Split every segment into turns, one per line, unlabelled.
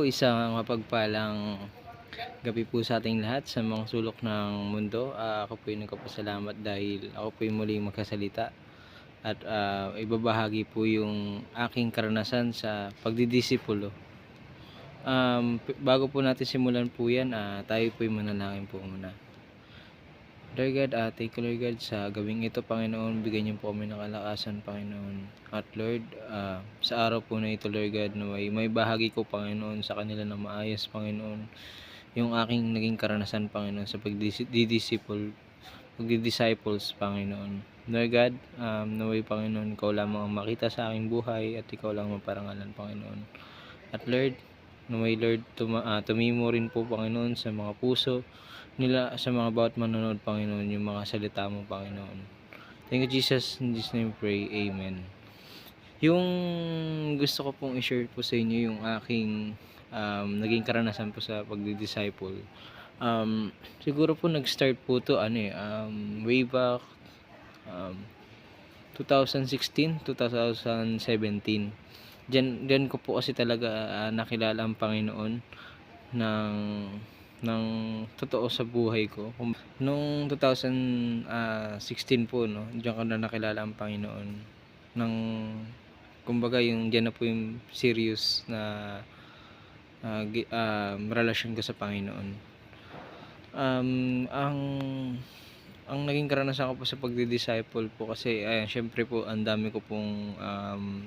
po, isang mapagpalang gabi po sa ating lahat sa mga sulok ng mundo. Ah, ako po ay nagpapasalamat dahil ako po ay muling magkasalita at ah, ibabahagi po yung aking karanasan sa pagdidisipulo. Um, bago po natin simulan po yan, ah, tayo po ay manalangin po muna. Lord God, ah, thank you Lord God sa gabing ito, Panginoon. Bigyan niyo po kami ng kalakasan, Panginoon. At Lord, ah, sa araw po na ito, Lord God, na may, may bahagi ko, Panginoon, sa kanila na maayos, Panginoon. Yung aking naging karanasan, Panginoon, sa pagdidisciple, pagdidisciples, Panginoon. Lord God, um, naway, Panginoon, ikaw lamang ang makita sa aking buhay at ikaw lang ang parangalan, Panginoon. At Lord, naway, Lord, tuma, ah, tumimo rin po, Panginoon, sa mga puso, nila sa mga bawat manonood, Panginoon, yung mga salita mo, Panginoon. Thank you, Jesus. In Jesus' name pray. Amen. Yung gusto ko pong i-share po sa inyo yung aking um, naging karanasan po sa pagdi-disciple. Um, siguro po nag-start po to ano eh, um, way back um, 2016, 2017. Diyan, diyan ko po kasi talaga ah, nakilala ang Panginoon ng ng totoo sa buhay ko. Nung 2016 po, no, diyan ko na nakilala ang Panginoon. Ng, kumbaga, yung diyan na po yung serious na gi- um, relasyon ko sa Panginoon. Um, ang ang naging karanasan ko po sa pagdi-disciple po kasi ayan, syempre po ang dami ko pong um,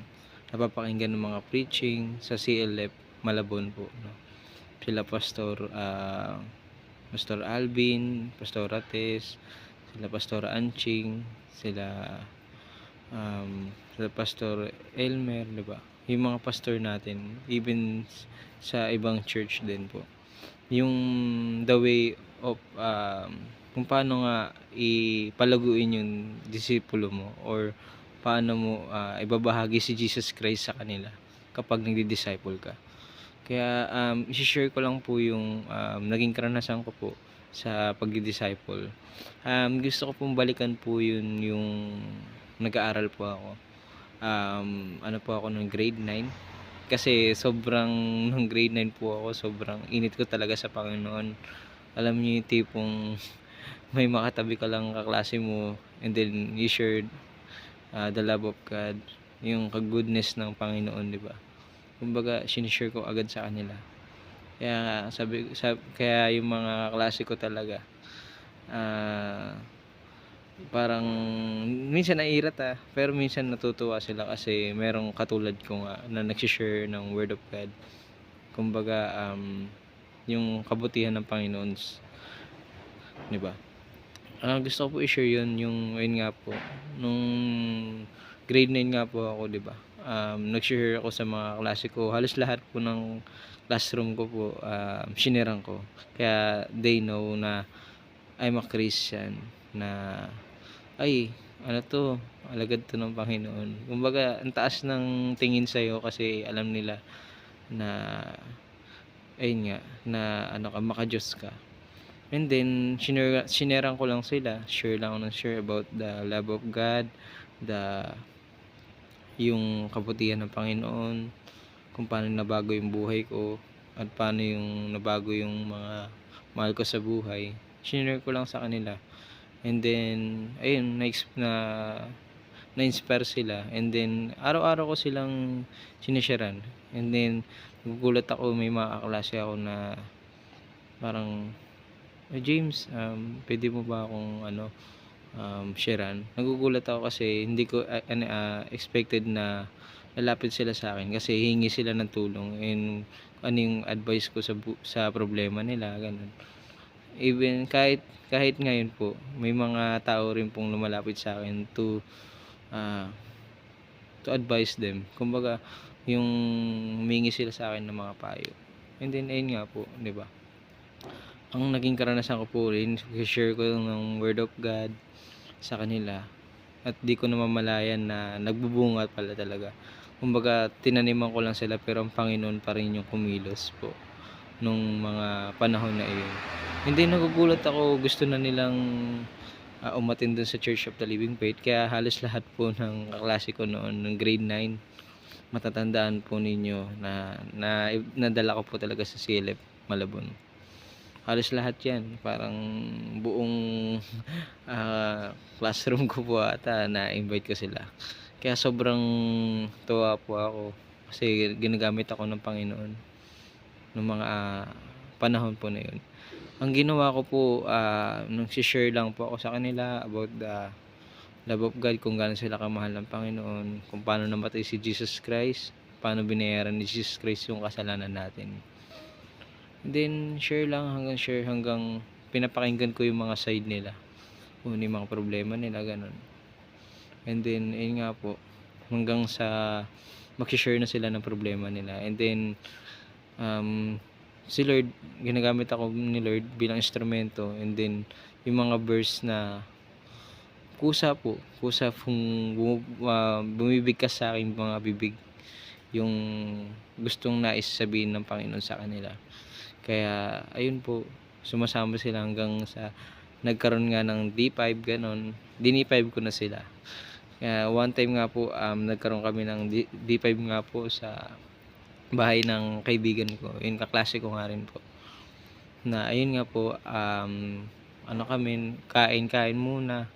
napapakinggan ng mga preaching sa CLF Malabon po no sila Pastor ah, Pastor Alvin, Pastor Rates, sila Pastor Anching, sila um, sila Pastor Elmer, di ba? Yung mga pastor natin, even sa ibang church din po. Yung the way of um, kung paano nga ipalaguin yung disipulo mo or paano mo ah, ibabahagi si Jesus Christ sa kanila kapag nagdi-disciple ka. Kaya um, isi-share ko lang po yung um, naging karanasan ko po sa pagdi-disciple. Um, gusto ko pong balikan po yun yung nag-aaral po ako. Um, ano po ako nung grade 9. Kasi sobrang nung grade 9 po ako, sobrang init ko talaga sa Panginoon. Alam niyo yung tipong may makatabi ka lang kaklase mo and then you shared uh, the love of God, yung ka-goodness ng Panginoon, di ba? Kumbaga sinishare ko agad sa kanila. Kaya sabi, sab kaya yung mga klase ko talaga ah parang minsan naiirat ah. Pero minsan natutuwa sila kasi merong katulad ko nga na nagsishare ng word of God. Kumbaga um, yung kabutihan ng Panginoon di ba? Ah, gusto ko po i-share yun yung yun nga po nung grade 9 nga po ako di ba um, nag-share ako sa mga klase ko. Halos lahat po ng classroom ko po, um, sinirang ko. Kaya they know na I'm a Christian na ay, ano to, alagad to ng Panginoon. Kumbaga, ang taas ng tingin sa'yo kasi alam nila na ayun nga, na ano ka, makajos ka. And then, sinare, sinerang ko lang sila. Share lang ako ng share about the love of God, the yung kabutihan ng Panginoon, kung paano nabago yung buhay ko, at paano yung nabago yung mga mahal ko sa buhay. Sinare ko lang sa kanila. And then, ayun, na, na na-inspire sila. And then, araw-araw ko silang sinisharan. And then, nagugulat ako, may mga kaklase ako na parang, "Eh, James, um, pwede mo ba akong ano, um, sharean. Nagugulat ako kasi hindi ko uh, ah, expected na lalapit sila sa akin kasi hingi sila ng tulong and ano advice ko sa sa problema nila ganun. Even kahit kahit ngayon po may mga tao rin pong lumalapit sa akin to ah, to advise them. Kumbaga yung humingi sila sa akin ng mga payo. And then ayun nga po, 'di ba? Ang naging karanasan ko po rin, share ko ng word of God sa kanila. At di ko namamalayan na nagbubunga pala talaga. Kumbaga tinaniman ko lang sila pero ang Panginoon pa rin yung kumilos po nung mga panahon na iyon. Hindi nagugulat ako gusto na nilang uh, umatin dun sa Church of the Living Faith. Kaya halos lahat po ng kaklase ko noon ng grade 9 matatandaan po ninyo na, na nadala ko po talaga sa silip Malabon. Halos lahat yan. Parang buong ah, classroom ko po ata na-invite ko sila. Kaya sobrang tuwa po ako kasi ginagamit ako ng Panginoon ng mga ah, panahon po na yun. Ang ginawa ko po, ah, nung share lang po ako sa kanila about the love of God, kung gaano sila kamahal ng Panginoon, kung paano namatay si Jesus Christ, paano binayaran ni Jesus Christ yung kasalanan natin. Then, share lang hanggang share hanggang pinapakinggan ko yung mga side nila. Ano yung mga problema nila, ganun. And then, ayun nga po, hanggang sa mag-share na sila ng problema nila. And then, um, si Lord, ginagamit ako ni Lord bilang instrumento. And then, yung mga verse na kusa po, kusa kung uh, bumibigkas sa aking mga bibig yung gustong nais sabihin ng Panginoon sa kanila. Kaya, ayun po, sumasama sila hanggang sa nagkaroon nga ng D5, ganon. Dini5 ko na sila. Kaya, one time nga po, um, nagkaroon kami ng D- D5 nga po sa bahay ng kaibigan ko. Yun, kaklase ko nga rin po. Na, ayun nga po, um, ano kami, kain-kain muna.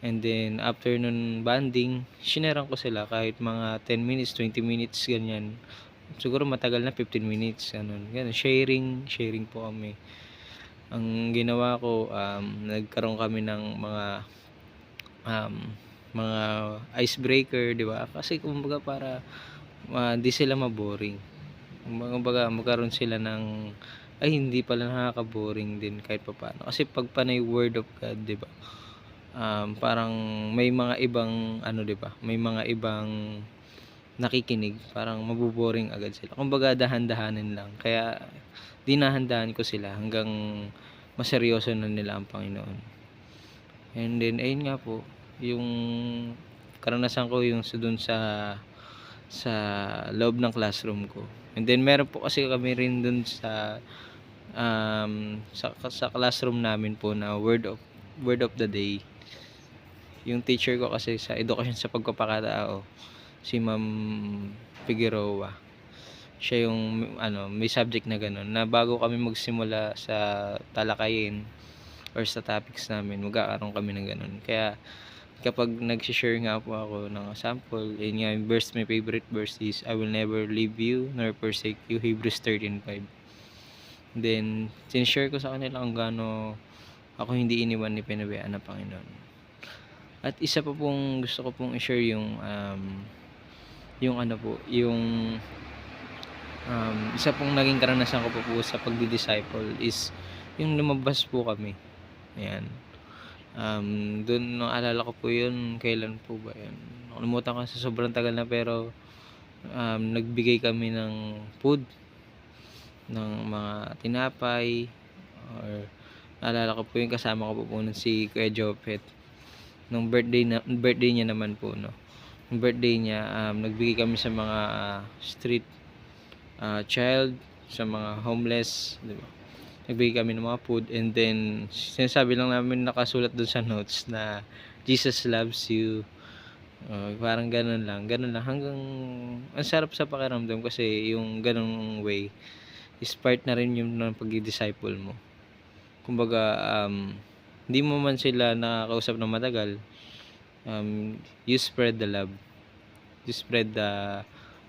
And then, after nun banding, shineran ko sila kahit mga 10 minutes, 20 minutes, ganyan siguro matagal na 15 minutes ganun. Ganun, sharing, sharing po kami. Ang ginawa ko, um, nagkaroon kami ng mga um, mga icebreaker, di ba? Kasi kumbaga para uh, sila maboring. Kumbaga magkaroon sila ng ay hindi pala nakaka-boring din kahit papaano. Kasi pag panay word of God, di ba? Um, parang may mga ibang ano, di ba? May mga ibang nakikinig, parang mabuboring agad sila. Kumbaga dahan-dahanin lang. Kaya dinahandahan ko sila hanggang maseryoso na nila ang Panginoon. And then ayun nga po, yung karanasan ko yung sa dun sa sa loob ng classroom ko. And then meron po kasi kami rin dun sa um, sa, sa classroom namin po na word of word of the day. Yung teacher ko kasi sa education sa pagpapakatao si Ma'am Figueroa. Siya yung ano, may subject na ganun na bago kami magsimula sa talakayin or sa topics namin, magkakaroon kami ng ganun. Kaya kapag nag-share nga po ako ng sample, yun nga yung verse, my favorite verse is, I will never leave you nor forsake you, Hebrews 13.5. Then, sinishare ko sa kanila kung gaano ako hindi iniwan ni pinabayaan ng Panginoon. At isa pa pong gusto ko pong i-share yung um, yung ano po, yung um, isa pong naging karanasan ko po po sa pagdi-disciple is yung lumabas po kami. Ayan. Um, doon nung alala ko po yun, kailan po ba yun? Nakalimutan ko sa sobrang tagal na pero um, nagbigay kami ng food ng mga tinapay or naalala ko po yung kasama ko po po si Kuya Jopet nung birthday na birthday niya naman po no birthday niya, um, nagbigay kami sa mga uh, street uh, child, sa mga homeless, di ba? Nagbigay kami ng mga food and then sinasabi lang namin nakasulat doon sa notes na Jesus loves you. Uh, parang ganun lang, ganun lang hanggang ang sarap sa pakiramdam kasi yung ganung way is part na rin yung ng pagdi-disciple mo. Kumbaga um, hindi mo man sila nakakausap ng matagal, um, you spread the love. You spread the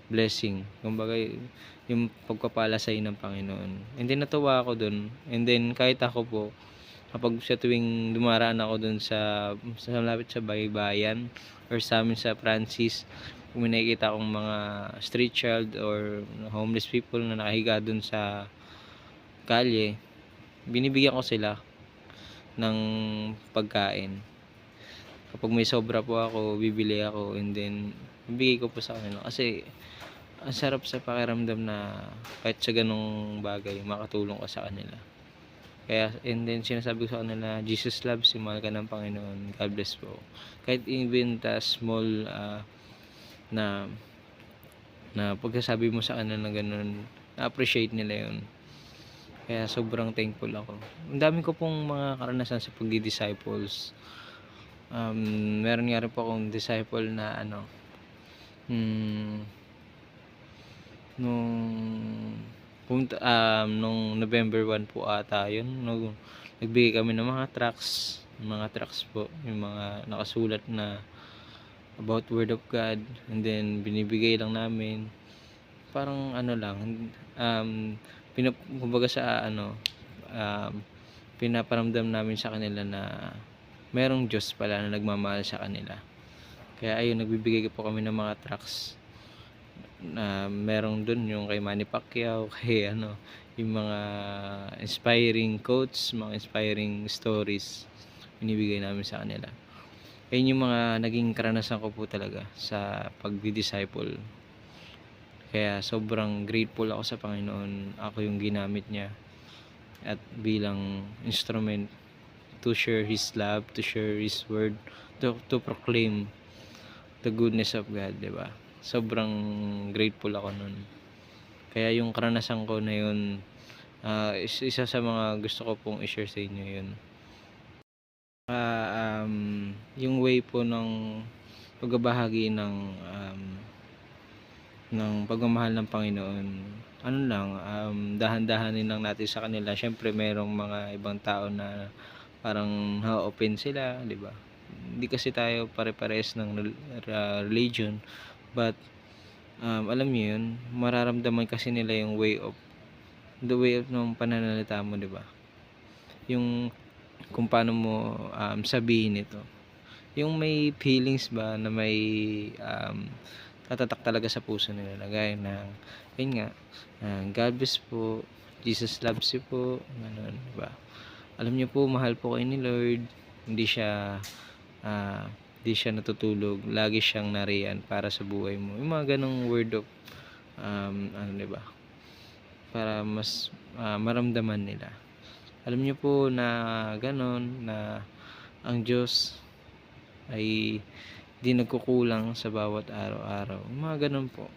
blessing. Kumbaga yung pagpapala sa ng Panginoon. And then natuwa ako dun. And then kahit ako po kapag sa tuwing dumaraan ako dun sa sa malapit sa baybayan or sa amin sa Francis kung may nakikita akong mga street child or homeless people na nakahiga dun sa kalye binibigyan ko sila ng pagkain kapag may sobra po ako bibili ako and then bibigay ko po sa kanila. Kasi ang sarap sa pakiramdam na kahit sa ganong bagay makatulong ka sa kanila. Kaya and then sinasabi ko sa kanila Jesus loves you mahal ka ng Panginoon. God bless po. Kahit even the small uh, na na pagkasabi mo sa kanila na ganun na appreciate nila yun. Kaya sobrang thankful ako. Ang dami ko pong mga karanasan sa pagdi-disciples um, meron nga rin po akong disciple na ano hmm, nung pumunta, um, nung November 1 po ata yun nung nagbigay kami ng mga tracks mga tracks po yung mga nakasulat na about word of God and then binibigay lang namin. Parang ano lang um pinap kumbaga sa ano um, pinaparamdam namin sa kanila na merong Diyos pala na nagmamahal sa kanila. Kaya ayun nagbibigay po kami ng mga tracks na merong dun yung kay Manny Pacquiao kay ano yung mga inspiring quotes mga inspiring stories binibigay namin sa kanila. Ayun yung mga naging karanasan ko po talaga sa pagdi-disciple. Kaya sobrang grateful ako sa Panginoon. Ako yung ginamit niya at bilang instrument to share His love to share His word to, to proclaim the goodness of God, 'di ba? Sobrang grateful ako nun. Kaya yung karanasan ko na yun, is- isa sa mga gusto ko pong i-share sa inyo yun. Ah, um, yung way po ng pagbabahagi ng um, ng pagmamahal ng Panginoon, ano lang, um, dahan-dahanin lang natin sa kanila. Siyempre, merong mga ibang tao na parang na-open sila, di ba? Hindi kasi tayo pare-pares ng religion, but um, alam niyo yun, mararamdaman kasi nila yung way of the way of ng pananalita mo, di ba? Yung kung paano mo um, sabihin ito. Yung may feelings ba na may um, tatatak talaga sa puso nila. Lagay ng, yun nga, ah, God bless po, Jesus loves you po, ganun, di ba? Alam niyo po, mahal po kayo ni Lord. Hindi siya, ah, hindi siya natutulog. Lagi siyang nariyan para sa buhay mo. Yung mga ganong word of, um, ano, ba? Para mas ah, maramdaman nila. Alam niyo po na ganon, na ang Diyos ay di nagkukulang sa bawat araw-araw. Mga ganun po.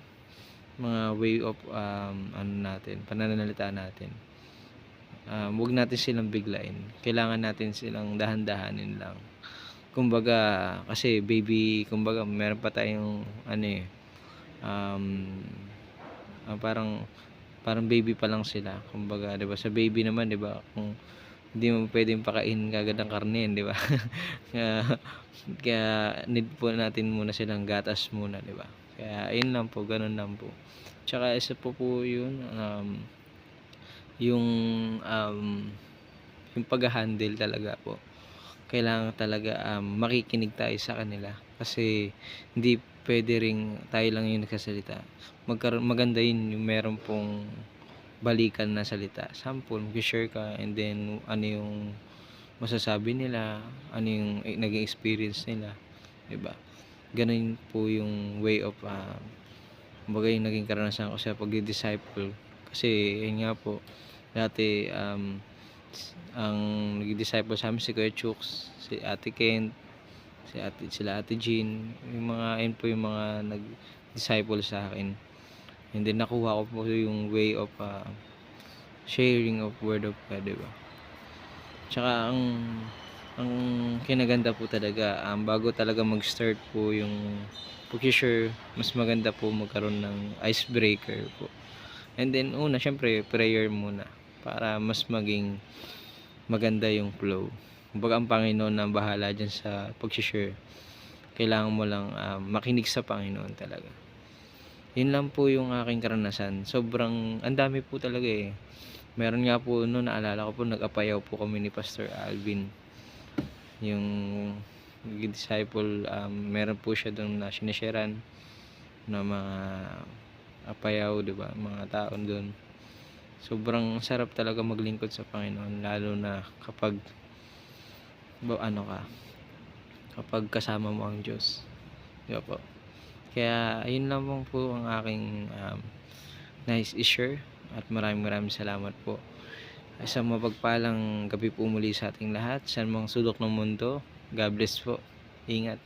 Mga way of um, ano natin, pananalita natin. Um, huwag natin silang biglain. Kailangan natin silang dahan-dahanin lang. Kumbaga, kasi baby, kumbaga, meron pa tayong ano eh, um, ah, parang parang baby pa lang sila. Kumbaga, 'di ba? Sa baby naman, 'di ba? Kung hindi mo pwedeng pakain kagad ng karne, 'di ba? kaya, kaya need po natin muna silang gatas muna, 'di ba? Kaya ayun lang po, ganun lang po. Tsaka isa po po 'yun um, yung um, yung pag-handle talaga po. Kailangan talaga um, makikinig tayo sa kanila kasi hindi pwede ring tayo lang yung nagsasalita. Magkaroon maganda yun yung meron pong balikan na salita. Sample, mag-share ka and then ano yung masasabi nila, ano yung eh, naging experience nila, 'di ba? Ganun po yung way of uh, kumbaga yung naging karanasan ko sa pagdi-disciple kasi yun nga po dati um, ang nag-disciple sa amin si Kuya Chooks, si Ate Kent, si Ate, sila Ate Jean, yung mga, yun po yung mga nag-disciple sa akin. And then nakuha ko po yung way of uh, sharing of word of God, di ba? Tsaka ang ang kinaganda po talaga, um, bago talaga mag-start po yung pag-share, mas maganda po magkaroon ng icebreaker po. And then, una, syempre, prayer muna para mas maging maganda yung flow. Kumbaga ang Panginoon na bahala dyan sa pag-share. Kailangan mo lang um, makinig sa Panginoon talaga. Yun lang po yung aking karanasan. Sobrang, ang dami po talaga eh. Meron nga po noon, naalala ko po, nag-apayaw po kami ni Pastor Alvin. Yung disciple, um, meron po siya doon na sinisharean na mga apayaw, di? Mga tao doon. Sobrang sarap talaga maglingkod sa Panginoon, lalo na kapag ano ka, kapag kasama mo ang Diyos. Di ba po? Kaya, ayun lang po, ang aking um, nice i-share at maraming maraming salamat po. Isang mapagpalang gabi po muli sa ating lahat sa mga sulok ng mundo. God bless po. Ingat.